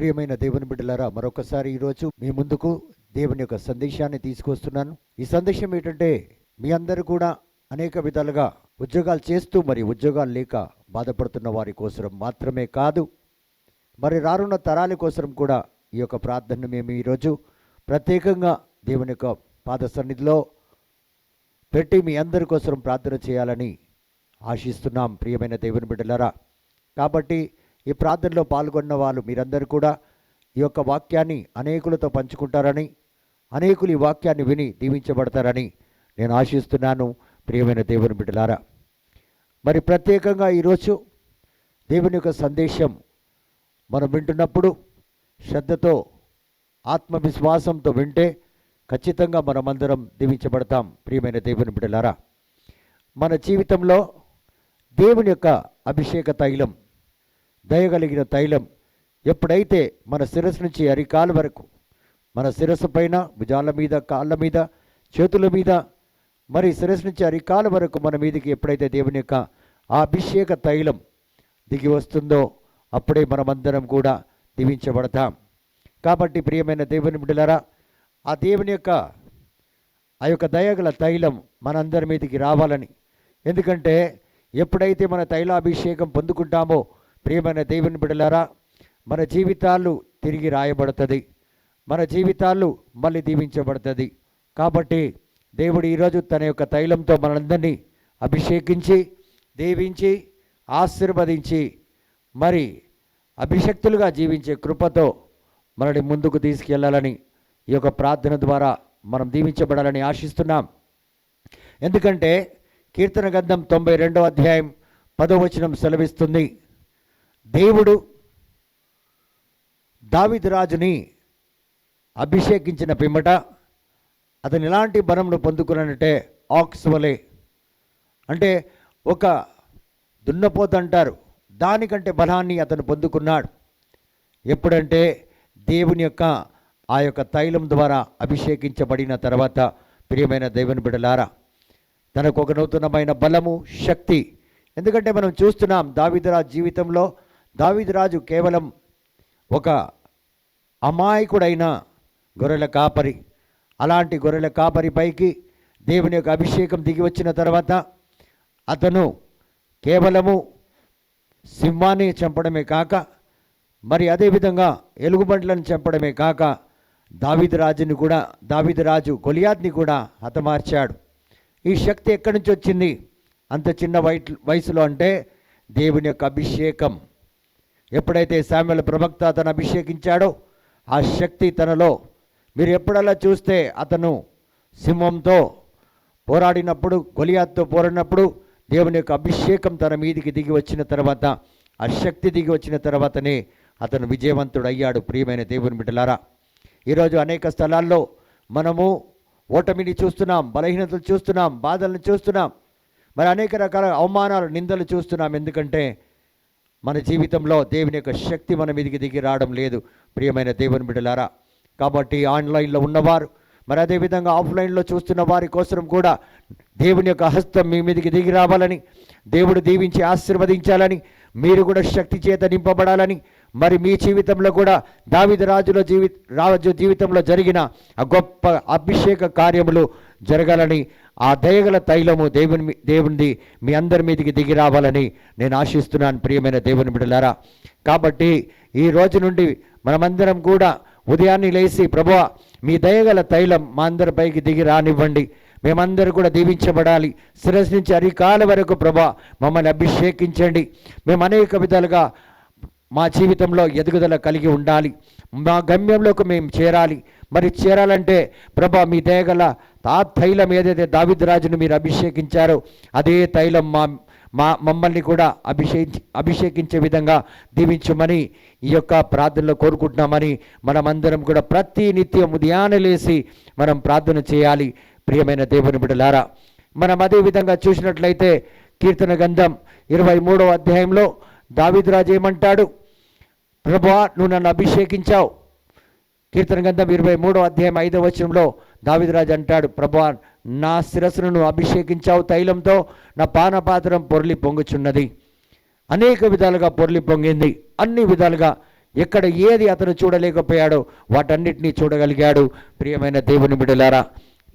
ప్రియమైన దేవుని బిడ్డలారా మరొకసారి ఈరోజు మీ ముందుకు దేవుని యొక్క సందేశాన్ని తీసుకొస్తున్నాను. ఈ సందేశం ఏంటంటే మీ అందరూ కూడా అనేక విధాలుగా ఉద్యోగాలు చేస్తూ మరి ఉద్యోగాలు లేక బాధపడుతున్న వారి కోసం మాత్రమే కాదు మరి రానున్న తరాల కోసం కూడా ఈ యొక్క ప్రార్థనను మేము ఈరోజు ప్రత్యేకంగా దేవుని యొక్క పాద సన్నిధిలో పెట్టి మీ అందరి కోసం ప్రార్థన చేయాలని ఆశిస్తున్నాం. ప్రియమైన దేవుని బిడ్డలారా కాబట్టి ఈ ప్రార్థనలో పాల్గొన్న వాళ్ళు మీరందరూ కూడా ఈ యొక్క వాక్యాన్ని అనేకులతో పంచుకుంటారని అనేకులు ఈ వాక్యాన్ని విని దీవించబడతారని నేను ఆశిస్తున్నాను. ప్రియమైన దేవుని బిడ్డలారా మరి ప్రత్యేకంగా ఈరోజు దేవుని యొక్క సందేశం మనం వింటున్నప్పుడు శ్రద్ధతో ఆత్మవిశ్వాసంతో వింటే ఖచ్చితంగా మనమందరం దీవించబడతాం. ప్రియమైన దేవుని బిడ్డలారా మన జీవితంలో దేవుని యొక్క అభిషేక తైలం దయగలిగిన తైలం ఎప్పుడైతే మన శిరస్సు నుంచి అరికాల వరకు మన శిరస్సు పైన భుజాల మీద కాళ్ళ మీద చేతుల మీద మరి శిరస్సు నుంచి అరికాల వరకు మన మీదకి ఎప్పుడైతే దేవుని యొక్క ఆ అభిషేక తైలం దిగి వస్తుందో అప్పుడే మనమందరం కూడా దీవించబడతాం. కాబట్టి ప్రియమైన దేవుని బిడ్డలారా ఆ దేవుని యొక్క ఆ యొక్క దయగల తైలం మనందరి మీదకి రావాలని. ఎందుకంటే ఎప్పుడైతే మన తైలాభిషేకం పొందుకుంటామో ప్రియమైన దేవుని బిడ్డలారా మన జీవితాలు తిరిగి రాయబడుతుంది. మన జీవితాలు మళ్ళీ దీవించబడుతుంది. కాబట్టి దేవుడు ఈరోజు తన యొక్క తైలంతో మనందరినీ అభిషేకించి దీవించి ఆశీర్వదించి మరి అభిషక్తులుగా జీవించే కృపతో మనని ముందుకు తీసుకెళ్ళాలని ఈ యొక్క ప్రార్థన ద్వారా మనం దీవించబడాలని ఆశిస్తున్నాం. ఎందుకంటే కీర్తన గంధం తొంభై రెండవ అధ్యాయం పదవచనం సెలవిస్తుంది. దేవుడు దావిదరాజుని అభిషేకించిన పిమ్మట అతను ఎలాంటి బలమును పొందుకున్నానంటే ఆక్స్ వలె. అంటే ఒక దున్నపోత అంటారు. దానికంటే బలాన్ని అతను పొందుకున్నాడు. ఎప్పుడంటే దేవుని యొక్క ఆ యొక్క తైలం ద్వారా అభిషేకించబడిన తర్వాత ప్రియమైన దేవుని బిడలారా తనకు ఒక నూతనమైన బలము శక్తి. ఎందుకంటే మనం చూస్తున్నాం దావిదరా జీవితంలో దావిదరాజు కేవలం ఒక అమాయకుడైన గొర్రెల కాపరి. అలాంటి గొర్రెల కాపరి పైకి దేవుని యొక్క అభిషేకం దిగి వచ్చిన తర్వాత అతను కేవలము సింహాన్ని చంపడమే కాక మరి అదేవిధంగా ఎలుగుబంట్లను చంపడమే కాక దావిది రాజుని కూడా దావిది కొలియాద్ని కూడా హతమార్చాడు. ఈ శక్తి ఎక్కడి నుంచి వచ్చింది? అంత చిన్న వయసులో అంటే దేవుని యొక్క అభిషేకం. ఎప్పుడైతే సామ్యుల ప్రవక్త అతను అభిషేకించాడో ఆ శక్తి తనలో. మీరు ఎప్పుడల్లా చూస్తే అతను సింహంతో పోరాడినప్పుడు గొలియాత్తో పోరాడినప్పుడు దేవుని యొక్క అభిషేకం తన మీదికి దిగి వచ్చిన తర్వాత ఆ శక్తి దిగి వచ్చిన తర్వాతనే అతను విజయవంతుడు అయ్యాడు ప్రియమైన దేవుని బిడ్డలారా ఈరోజు అనేక స్థలాల్లో మనము ఓటమిని చూస్తున్నాం బలహీనతలు చూస్తున్నాం బాధలను చూస్తున్నాం. మరి అనేక రకాల అవమానాలు నిందలు చూస్తున్నాం. ఎందుకంటే మన జీవితంలో దేవుని యొక్క శక్తి మన మీదకి దిగి రావడం లేదు. ప్రియమైన దేవుని బిడ్డలారా కాబట్టి ఆన్లైన్లో ఉన్నవారు మరి అదేవిధంగా ఆఫ్లైన్లో చూస్తున్న వారి కోసం కూడా దేవుని యొక్క హస్తం మీ మీదకి దిగి రావాలని దేవుడు దీవించి ఆశీర్వదించాలని మీరు కూడా శక్తి చేత నింపబడాలని మరి మీ జీవితంలో కూడా దావిద రాజుల జీవి రాజు జీవితంలో జరిగిన ఆ గొప్ప అభిషేక కార్యములు జరగాలని ఆ దయగల తైలము దేవుని మీ- దేవునిది మీ అందరి మీదకి దిగి రావాలని నేను ఆశిస్తున్నాను ప్రియమైన దేవుని బిడ్డలారా. కాబట్టి ఈ రోజు నుండి మనమందరం కూడా ఉదయాన్నే లేచి ప్రభు మీ దయగల తైలం మా అందరి పైకి దిగి రానివ్వండి. మేమందరూ కూడా దీవించబడాలి. శిరస్ నుంచి అరికాల వరకు ప్రభా మమ్మల్ని అభిషేకించండి. మేము అనేక విధాలుగా మా జీవితంలో ఎదుగుదల కలిగి ఉండాలి. మా గమ్యంలోకి మేము చేరాలి. మరి చేరాలంటే ప్రభా మీ దయగల ఆ తైలం ఏదైతే దావిద్రాజును మీరు అభిషేకించారో అదే తైలం మా మా మమ్మల్ని కూడా అభిషేకి అభిషేకించే విధంగా దీవించమని ఈ యొక్క ప్రార్థనలో కోరుకుంటున్నామని మనమందరం కూడా ప్రతి నిత్యం ఉదయాన్నే లేసి మనం ప్రార్థన చేయాలి. ప్రియమైన దేవుని బిడ్డలారా మనం అదే విధంగా చూసినట్లయితే కీర్తన గంధం ఇరవై మూడవ అధ్యాయంలో దావిద్రాజు ఏమంటాడు? ప్రభా నువ్వు నన్ను అభిషేకించావు. కీర్తన గంధం ఇరవై మూడో అధ్యాయం ఐదవ వచనంలో దావిదరాజు అంటాడు ప్రభా నా శిరస్సును నువ్వు అభిషేకించావు తైలంతో నా పానపాత్రం పొర్లి పొంగుచున్నది. అనేక విధాలుగా పొర్లి పొంగింది. అన్ని విధాలుగా ఎక్కడ ఏది అతను చూడలేకపోయాడో వాటన్నిటినీ చూడగలిగాడు. ప్రియమైన దేవుని బిడలారా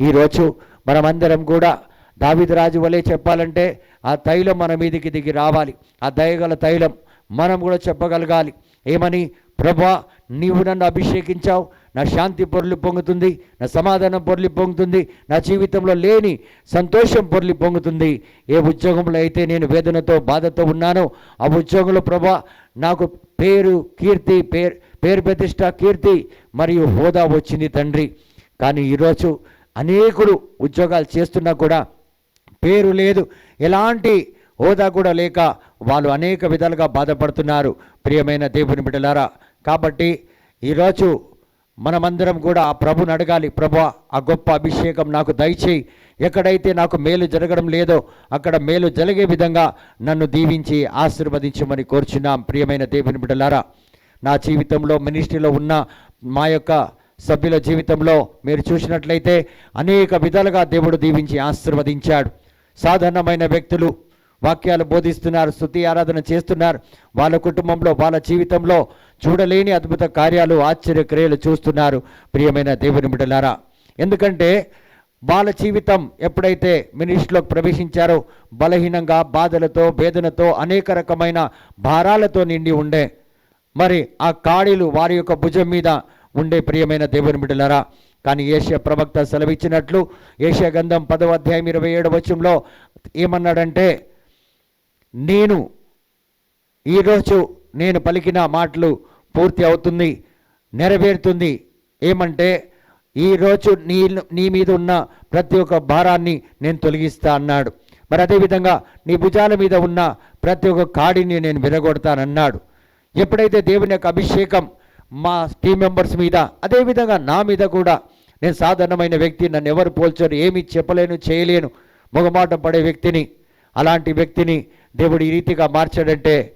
ఈరోజు మనమందరం కూడా దావిదరాజు వలె చెప్పాలంటే ఆ తైలం మన మీదికి దిగి రావాలి. ఆ దయగల తైలం మనం కూడా చెప్పగలగాలి. ఏమని? ప్రభా నీవు నన్ను అభిషేకించావు. నా శాంతి పొర్లి పొంగుతుంది. నా సమాధానం పొర్లి పొంగుతుంది. నా జీవితంలో లేని సంతోషం పొర్లి పొంగుతుంది. ఏ ఉద్యోగంలో అయితే నేను వేదనతో బాధతో ఉన్నానో ఆ ఉద్యోగంలో ప్రభా నాకు పేరు కీర్తి పేరు పేరు ప్రతిష్ట కీర్తి మరియు హోదా వచ్చింది తండ్రి. కానీ ఈరోజు అనేకులు ఉద్యోగాలు చేస్తున్నా కూడా పేరు లేదు. ఎలాంటి హోదా కూడా లేక వాళ్ళు అనేక విధాలుగా బాధపడుతున్నారు. ప్రియమైన దేవుని బిడ్డలారా కాబట్టి ఈరోజు మనమందరం కూడా ఆ ప్రభుని అడగాలి ప్రభు ఆ గొప్ప అభిషేకం నాకు దయచేయి. ఎక్కడైతే నాకు మేలు జరగడం లేదో అక్కడ మేలు జరిగే విధంగా నన్ను దీవించి ఆశీర్వదించమని కోరుచున్నాం. ప్రియమైన దేవుని బిడ్డలారా నా జీవితంలో మినిస్ట్రీలో ఉన్న మా యొక్క సభ్యుల జీవితంలో మీరు చూసినట్లయితే అనేక విధాలుగా దేవుడు దీవించి ఆశీర్వదించాడు. సాధారణమైన వ్యక్తులు వాక్యాలు బోధిస్తున్నారు స్థుతి ఆరాధన చేస్తున్నారు. వాళ్ళ కుటుంబంలో వాళ్ళ జీవితంలో చూడలేని అద్భుత కార్యాలు ఆశ్చర్య క్రియలు చూస్తున్నారు. ప్రియమైన దేవుని బిడ్డలారా ఎందుకంటే వాళ్ళ జీవితం ఎప్పుడైతే మినిస్ట్లోకి ప్రవేశించారో బలహీనంగా బాధలతో వేదనతో అనేక రకమైన భారాలతో నిండి ఉండే మరి ఆ కాడీలు వారి యొక్క భుజం మీద ఉండే ప్రియమైన దేవుని బిడ్డలారా. కానీ ఏషియా ప్రవక్త సెలవిచ్చినట్లు ఏషియా గంధం పదవ అధ్యాయం ఇరవై ఏడు వచ్చంలో ఏమన్నాడంటే నేను ఈరోజు నేను పలికిన మాటలు పూర్తి అవుతుంది నెరవేరుతుంది. ఏమంటే ఈరోజు నీ నీ మీద ఉన్న ప్రతి ఒక్క భారాన్ని నేను తొలగిస్తా అన్నాడు. మరి అదేవిధంగా నీ భుజాల మీద ఉన్న ప్రతి ఒక్క కాడిని నేను విరగొడతానన్నాడు. ఎప్పుడైతే దేవుని యొక్క అభిషేకం మా టీం మెంబర్స్ మీద అదేవిధంగా నా మీద కూడా నేను సాధారణమైన వ్యక్తి నన్ను ఎవరు పోల్చరు ఏమీ చెప్పలేను చేయలేను మొగమాట పడే వ్యక్తిని అలాంటి వ్యక్తిని దేవుడు ఈ రీతిగా మార్చాడంటే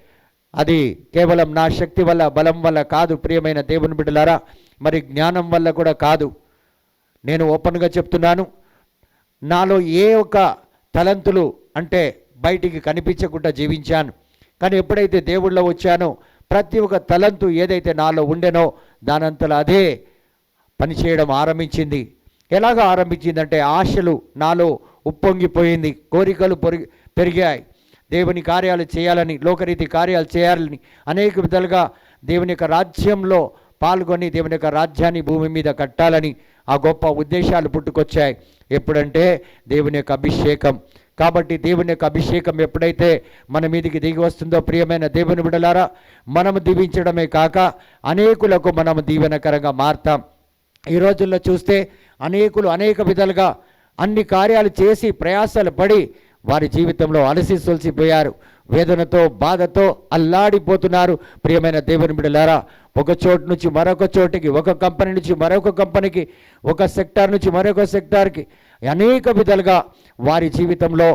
అది కేవలం నా శక్తి వల్ల బలం వల్ల కాదు ప్రియమైన దేవుని బిడ్డలారా. మరి జ్ఞానం వల్ల కూడా కాదు. నేను ఓపెన్గా చెప్తున్నాను నాలో ఏ ఒక్క తలంతులు అంటే బయటికి కనిపించకుండా జీవించాను. కానీ ఎప్పుడైతే దేవుళ్ళో వచ్చానో ప్రతి ఒక్క తలంతు ఏదైతే నాలో ఉండెనో దానంతలో అదే పనిచేయడం ఆరంభించింది. ఎలాగ ఆరంభించిందంటే ఆశలు నాలో ఉప్పొంగిపోయింది కోరికలు పొరి పెరిగాయి. దేవుని కార్యాలు చేయాలని లోకరీతి కార్యాలు చేయాలని అనేక విధాలుగా దేవుని యొక్క రాజ్యంలో పాల్గొని దేవుని యొక్క రాజ్యాన్ని భూమి మీద కట్టాలని ఆ గొప్ప ఉద్దేశాలు పుట్టుకొచ్చాయి. ఎప్పుడంటే దేవుని యొక్క అభిషేకం. కాబట్టి దేవుని యొక్క అభిషేకం ఎప్పుడైతే మన మీదికి దిగి వస్తుందో ప్రియమైన దేవుని బిడలారా మనము దీవించడమే కాక అనేకులకు మనము దీవెనకరంగా మారుతాం. ఈ రోజుల్లో చూస్తే అనేకులు అనేక విధాలుగా అన్ని కార్యాలు చేసి ప్రయాసాలు పడి వారి జీవితంలో అలసి సొలిసిపోయారు. వేదనతో బాధతో అల్లాడిపోతున్నారు. ప్రియమైన దేవుని బిడ్డలారా ఒక చోటు నుంచి మరొక చోటికి ఒక కంపెనీ నుంచి మరొక కంపెనీకి ఒక సెక్టార్ నుంచి మరొక సెక్టార్కి అనేక విధాలుగా వారి జీవితంలో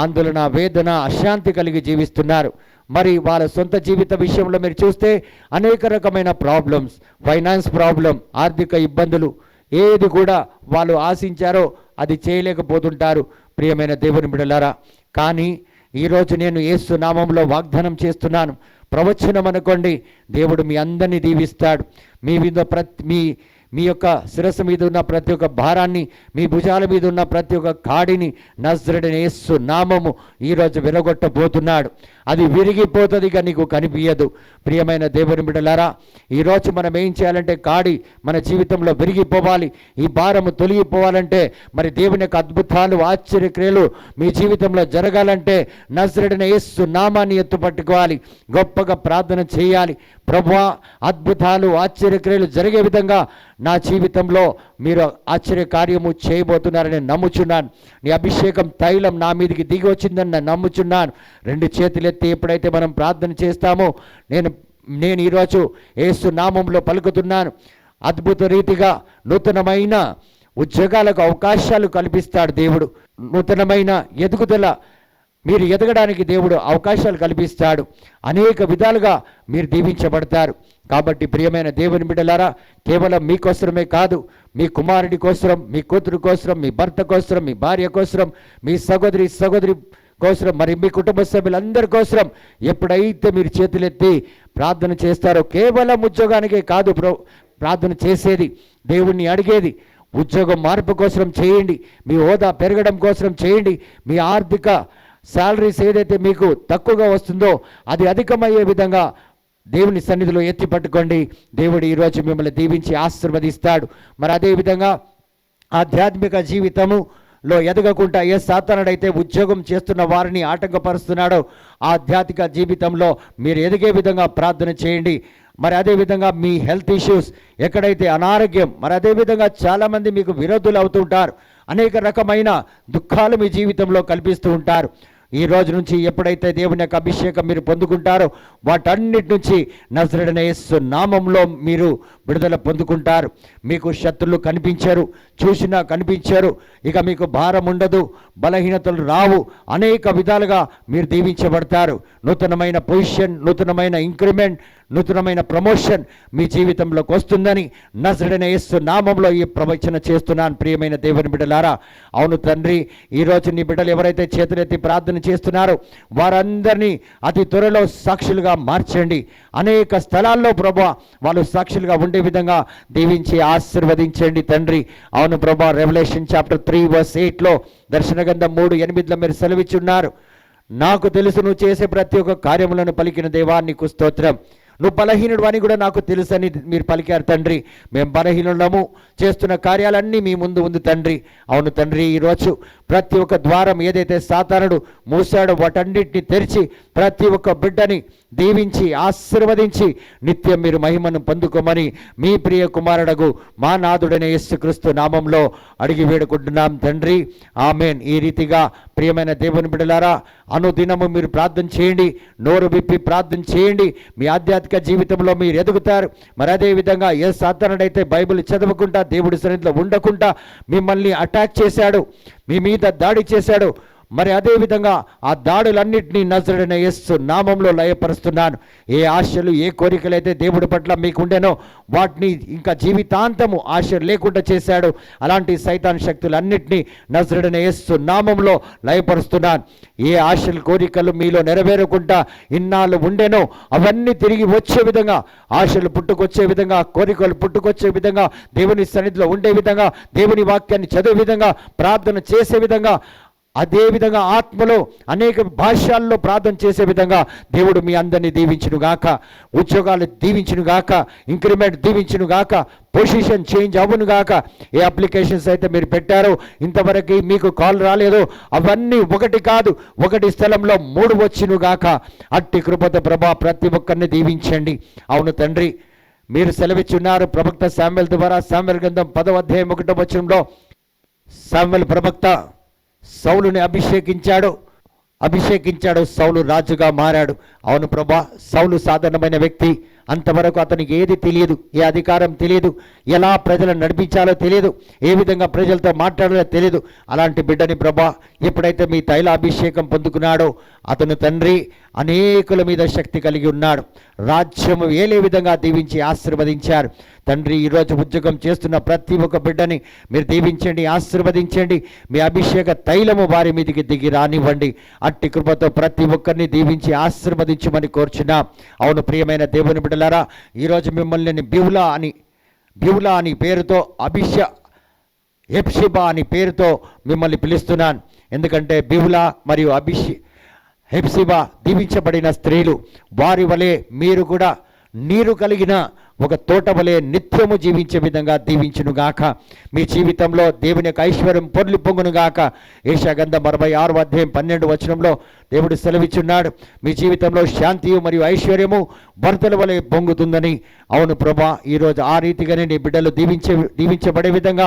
ఆందోళన వేదన అశాంతి కలిగి జీవిస్తున్నారు. మరి వాళ్ళ సొంత జీవిత విషయంలో మీరు చూస్తే అనేక రకమైన ప్రాబ్లమ్స్ ఫైనాన్స్ ప్రాబ్లం ఆర్థిక ఇబ్బందులు ఏది కూడా వాళ్ళు ఆశించారో అది చేయలేకపోతుంటారు. ప్రియమైన దేవుని బిడలారా కానీ ఈరోజు నేను యేసు నామంలో వాగ్దానం చేస్తున్నాను. ప్రవచనం అనుకోండి దేవుడు మీ అందరినీ దీవిస్తాడు. మీ మీద ప్రతి మీ మీ యొక్క శిరస్సు మీద ఉన్న ప్రతి ఒక్క భారాన్ని మీ భుజాల మీద ఉన్న ప్రతి ఒక్క కాడిని నజరడని యేసు నామము ఈరోజు వెలగొట్టబోతున్నాడు. అది విరిగిపోతుంది ఇక నీకు కనిపించదు. ప్రియమైన దేవుని బిడ్డలారా ఈరోజు మనం ఏం చేయాలంటే కాడి మన జీవితంలో విరిగిపోవాలి. ఈ భారము తొలగిపోవాలంటే మరి దేవుని యొక్క అద్భుతాలు ఆశ్చర్యక్రియలు మీ జీవితంలో జరగాలంటే నజరడిన యేస్సు నామాన్ని ఎత్తుపట్టుకోవాలి. గొప్పగా ప్రార్థన చేయాలి. ప్రభా అద్భుతాలు ఆశ్చర్యక్రియలు జరిగే విధంగా నా జీవితంలో మీరు ఆశ్చర్య కార్యము చేయబోతున్నారని నమ్ముచున్నాను. నీ అభిషేకం తైలం నా మీదకి దిగి వచ్చిందని నమ్ముచున్నాను. రెండు చేతులు ఎత్తి ఎప్పుడైతే మనం ప్రార్థన చేస్తామో నేను నేను ఈరోజు ఏసు నామంలో పలుకుతున్నాను. అద్భుత రీతిగా నూతనమైన ఉద్యోగాలకు అవకాశాలు కల్పిస్తాడు దేవుడు. నూతనమైన ఎదుగుదల మీరు ఎదగడానికి దేవుడు అవకాశాలు కల్పిస్తాడు. అనేక విధాలుగా మీరు దీవించబడతారు. కాబట్టి ప్రియమైన దేవుని బిడ్డలారా కేవలం మీకోసరమే కాదు మీ కుమారుడి కోసరం మీ కూతురు కోసరం మీ భర్త కోసరం మీ భార్య కోసరం మీ సహోదరి సహోదరి కోసరం మరి మీ కుటుంబ సభ్యులందరి కోసరం ఎప్పుడైతే మీరు చేతులెత్తి ప్రార్థన చేస్తారో కేవలం ఉద్యోగానికే కాదు ప్రార్థన చేసేది దేవుణ్ణి అడిగేది ఉద్యోగం మార్పు కోసం చేయండి మీ హోదా పెరగడం కోసం చేయండి మీ ఆర్థిక శాలరీస్ ఏదైతే మీకు తక్కువగా వస్తుందో అది అధికమయ్యే విధంగా దేవుని సన్నిధిలో ఎత్తి పట్టుకోండి. దేవుడు ఈరోజు మిమ్మల్ని దీవించి ఆశీర్వదిస్తాడు. మరి అదేవిధంగా ఆధ్యాత్మిక జీవితము లో ఎదగకుండా ఏ సాతానుడైతే ఉద్యోగం చేస్తున్న వారిని ఆటంకపరుస్తున్నాడో ఆధ్యాత్మిక జీవితంలో మీరు ఎదిగే విధంగా ప్రార్థన చేయండి. మరి అదేవిధంగా మీ హెల్త్ ఇష్యూస్ ఎక్కడైతే అనారోగ్యం మరి అదేవిధంగా చాలామంది మీకు విరోధులు అవుతుంటారు అనేక రకమైన దుఃఖాలు మీ జీవితంలో కల్పిస్తూ ఉంటారు. ఈ రోజు నుంచి ఎప్పుడైతే దేవుని యొక్క అభిషేకం మీరు పొందుకుంటారో వాటన్నిటి నుంచి నజరడన నామంలో మీరు విడుదల పొందుకుంటారు. మీకు శత్రులు కనిపించారు చూసినా కనిపించారు. ఇక మీకు భారం ఉండదు బలహీనతలు రావు. అనేక విధాలుగా మీరు దీవించబడతారు. నూతనమైన పొజిషన్ నూతనమైన ఇంక్రిమెంట్ నూతనమైన ప్రమోషన్ మీ జీవితంలోకి వస్తుందని నజరడన యేసు నామంలో ఈ ప్రవచన చేస్తున్నాను. ప్రియమైన దేవుని బిడ్డలారా అవును తండ్రి ఈరోజు నీ బిడ్డలు ఎవరైతే చేతులెత్తి ప్రార్థన చేస్తున్నారు. వారందరినీ అతి త్వరలో సాక్షులుగా మార్చండి. అనేక స్థలాల్లో ప్రభా వాళ్ళు సాక్షులుగా ఉండే విధంగా దీవించి ఆశీర్వదించండి తండ్రి. అవును ప్రభా రెవల్యూషన్ చాప్టర్ త్రీ వర్స్ ఎయిట్లో దర్శనగంధం మూడు ఎనిమిదిలో మీరు సెలవిచ్చున్నారు. నాకు తెలుసు నువ్వు చేసే ప్రతి ఒక్క కార్యములను పలికిన దేవా నీకు స్తోత్రం. నువ్వు బలహీనుడు అని కూడా నాకు తెలుసని మీరు పలికారు తండ్రి. మేము బలహీనులము. చేస్తున్న కార్యాలన్నీ మీ ముందు ఉంది తండ్రి. అవును తండ్రి ఈరోజు ప్రతి ఒక్క ద్వారం ఏదైతే సాతానుడు మూసాడో వాటన్నిటిని తెరిచి ప్రతి ఒక్క బిడ్డని దీవించి ఆశీర్వదించి నిత్యం మీరు మహిమను పొందుకోమని మీ ప్రియ కుమారుడగు మా నాథుడైన యేసుక్రీస్తు నామంలో అడిగి వేడుకుంటున్నాం తండ్రి. ఆమెన్. ఈ రీతిగా ప్రియమైన దేవుని బిడలారా అనుదినము మీరు ప్రార్థన చేయండి నోరు విప్పి ప్రార్థన చేయండి. మీ ఆధ్యాత్మిక జీవితంలో మీరు ఎదుగుతారు. మరి అదే విధంగా ఏ సాధారణైతే బైబిల్ చదవకుండా దేవుడి సన్నిధిలో ఉండకుండా మిమ్మల్ని అటాక్ చేశాడు మీ మీద దాడి చేశాడు మరి అదే విధంగా ఆ దాడులన్నింటినీ నజరడిన యేసు నామంలో లయపరుస్తున్నాను. ఏ ఆశలు ఏ కోరికలు అయితే దేవుడి పట్ల మీకు ఉండేనో వాటిని ఇంకా జీవితాంతము ఆశ లేకుండా చేశాడు. అలాంటి సైతాన్ శక్తులన్నింటినీ నజరడిన యేసు నామంలో లయపరుస్తున్నాను. ఏ ఆశలు కోరికలు మీలో నెరవేరకుండా ఇన్నాళ్ళు ఉండేనో అవన్నీ తిరిగి వచ్చే విధంగా ఆశలు పుట్టుకొచ్చే విధంగా కోరికలు పుట్టుకొచ్చే విధంగా దేవుని సన్నిధిలో ఉండే విధంగా దేవుని వాక్యాన్ని చదివే విధంగా ప్రార్థన చేసే విధంగా అదేవిధంగా ఆత్మలో అనేక భాష్యాల్లో ప్రార్థన చేసే విధంగా దేవుడు మీ అందరినీ దీవించును గాక ఉద్యోగాలు దీవించును గాక ఇంక్రిమెంట్ దీవించును గాక పొజిషన్ చేంజ్ అవును గాక. ఏ అప్లికేషన్స్ అయితే మీరు పెట్టారో ఇంతవరకు మీకు కాల్ రాలేదు అవన్నీ ఒకటి కాదు ఒకటి స్థలంలో మూడు వచ్చును గాక. అట్టి కృపత ప్రభా ప్రతి ఒక్కరిని దీవించండి. అవును తండ్రి మీరు సెలవిచ్చున్నారు ప్రవక్త శామ్యుల్ ద్వారా శామ్యుల్ గ్రంథం పదవ అధ్యాయం ఒకటో వచ్చంలో శామ్యుల్ ప్రవక్త సౌలుని అభిషేకించాడు. అభిషేకించాడు సౌలు రాజుగా మారాడు. అవును ప్రభా సౌలు సాధారణమైన వ్యక్తి. అంతవరకు అతనికి ఏది తెలియదు ఏ అధికారం తెలియదు ఎలా ప్రజలను నడిపించాలో తెలియదు ఏ విధంగా ప్రజలతో మాట్లాడాలో తెలియదు. అలాంటి బిడ్డని ప్రభా ఎప్పుడైతే మీ తైలాభిషేకం పొందుకున్నాడో అతను తండ్రి అనేకుల మీద శక్తి కలిగి ఉన్నాడు. రాజ్యము ఏలే విధంగా దీవించి ఆశీర్వదించారు. తండ్రి ఈరోజు ఉద్యోగం చేస్తున్న ప్రతి ఒక్క బిడ్డని మీరు దీవించండి ఆశీర్వదించండి. మీ అభిషేక తైలము వారి మీదకి దిగి రానివ్వండి. అట్టి కృపతో ప్రతి ఒక్కరిని దీవించి ఆశీర్వదించమని కోరుచున్నా. అవును ప్రియమైన దేవుని బిడ్డలారా ఈరోజు మిమ్మల్ని నేను బివులా అని బివులా అని పేరుతో అభిష హెప్షిబా అని పేరుతో మిమ్మల్ని పిలుస్తున్నాను. ఎందుకంటే బిహులా మరియు అభిషి హెప్సిబా దీవించబడిన స్త్రీలు వారి వలె మీరు కూడా నీరు కలిగిన ఒక తోట వలె నిత్యము జీవించే విధంగా దీవించునుగాక మీ జీవితంలో దేవుని యొక్క ఐశ్వర్యం పొర్లి పొంగునుగాక ఏషాగంధం అరవై ఆరు అధ్యాయం పన్నెండు వచనంలో దేవుడు సెలవిచ్చున్నాడు. మీ జీవితంలో శాంతి మరియు ఐశ్వర్యము భర్తల వలె పొంగుతుందని. అవును ప్రభా ఈరోజు ఆ రీతిగానే నీ బిడ్డలు దీవించే దీవించబడే విధంగా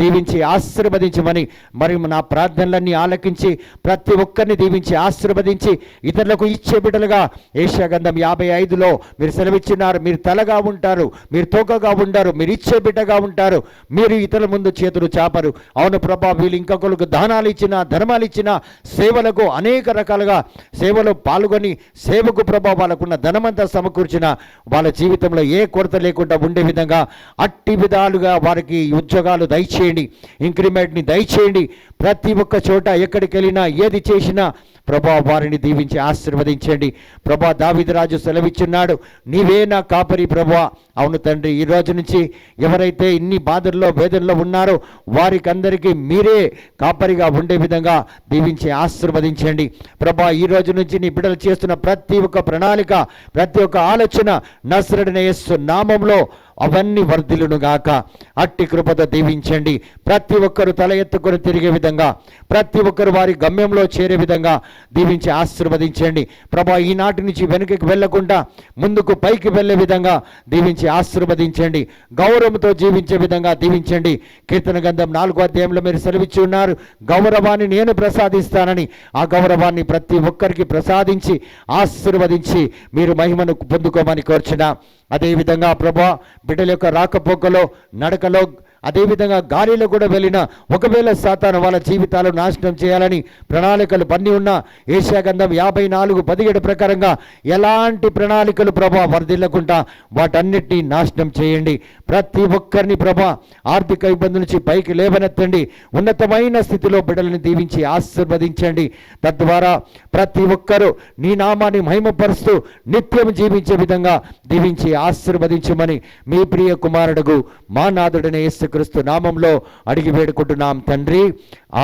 దీవించి ఆశీర్వదించమని మరి నా ప్రార్థనలన్నీ ఆలకించి ప్రతి ఒక్కరిని దీవించి ఆశీర్వదించి ఇతరులకు ఇచ్చే బిడ్డలుగా ఏషాగంధం యాభై ఐదులో మీరు సెలవిచ్చినారు మీరు తలగా ఉంటారు మీరు తోకగా ఉంటారు మీరు ఇచ్చే బిడ్డగా ఉంటారు. మీరు ఇతరుల ముందు చేతులు చాపరు. అవును ప్రభా వీళ్ళు ఇంకొకరికి దానాలు ఇచ్చిన ధర్మాలు ఇచ్చిన సేవలకు అనేక రకాల రకాలుగా సేవలో పాల్గొని సేవకు ప్రభావ వాళ్ళకున్న ధనమంతా సమకూర్చిన వాళ్ళ జీవితంలో ఏ కొరత లేకుండా ఉండే విధంగా అట్టి విధాలుగా వారికి ఉద్యోగాలు దయచేయండి. ఇంక్రిమెంట్ని దయచేయండి. ప్రతి ఒక్క చోట ఎక్కడికి వెళ్ళినా ఏది చేసినా ప్రభా వారిని దీవించి ఆశీర్వదించండి. ప్రభా దావిదరాజు సెలవిచ్చున్నాడు నీవే నా కాపరి ప్రభా. అవును తండ్రి ఈ రోజు నుంచి ఎవరైతే ఇన్ని బాధల్లో వేదనలో ఉన్నారో వారికి అందరికీ మీరే కాపరిగా ఉండే విధంగా దీవించి ఆశీర్వదించండి. ప్రభా ఈ రోజు నుంచి నీ బిడ్డలు చేస్తున్న ప్రతి ఒక్క ప్రణాళిక ప్రతి ఒక్క ఆలోచన నసరడిన యేసు నామంలో అవన్నీ వర్ధిల్లును గాక. అట్టి కృపతో దీవించండి. ప్రతి ఒక్కరు తల ఎత్తుకొని తిరిగే విధంగా ప్రతి ఒక్కరు వారి గమ్యంలో చేరే విధంగా దీవించి ఆశీర్వదించండి. ప్రభా ఈనాటి నుంచి వెనుకకి వెళ్ళకుండా ముందుకు పైకి వెళ్ళే విధంగా దీవించి ఆశీర్వదించండి. గౌరవంతో జీవించే విధంగా దీవించండి. కీర్తన గంధం నాలుగో అధ్యాయంలో మీరు సెలవిచ్చి ఉన్నారు. గౌరవాన్ని నేను ప్రసాదిస్తానని. ఆ గౌరవాన్ని ప్రతి ఒక్కరికి ప్రసాదించి ఆశీర్వదించి మీరు మహిమను పొందుకోమని కోర్చున్నా. అదేవిధంగా ప్రభా బిడ్డల యొక్క రాకపోకలో నడకలో అదేవిధంగా గాలిలో కూడా వెళ్ళిన ఒకవేళ సాతాను వాళ్ళ జీవితాలు నాశనం చేయాలని ప్రణాళికలు పన్ని ఉన్న ఏషియా గంధం యాభై నాలుగు పదిహేడు ప్రకారంగా ఎలాంటి ప్రణాళికలు ప్రభా వర్ధిల్లకుండా వాటన్నిటినీ నాశనం చేయండి. ప్రతి ఒక్కరిని ప్రభా ఆర్థిక ఇబ్బంది నుంచి పైకి లేవనెత్తండి. ఉన్నతమైన స్థితిలో బిడ్డలను దీవించి ఆశీర్వదించండి. తద్వారా ప్రతి ఒక్కరూ నీ నామాన్ని మహిమపరుస్తూ నిత్యం జీవించే విధంగా దీవించి ఆశీర్వదించమని మీ ప్రియ కుమారుడుగు మా నాథుడైన యేసుక్రీస్తు నామంలో అడిగి వేడుకుంటున్నాం. తండ్రి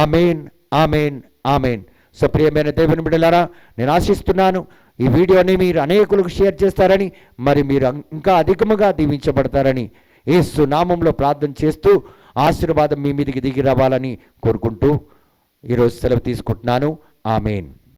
ఆమెన్ ఆమెన్ ఆమెన్. సో ప్రియమైన దేవుని బిడ్డలారా నేను ఆశిస్తున్నాను ఈ వీడియోని మీరు అనేకులకు షేర్ చేస్తారని మరి మీరు ఇంకా అధికముగా దీవించబడతారని యేసు నామంలో ప్రార్థన చేస్తూ ఆశీర్వాదం మీ మీదకి దిగి రావాలని కోరుకుంటూ ఈరోజు సెలవు తీసుకుంటున్నాను. ఆమెన్.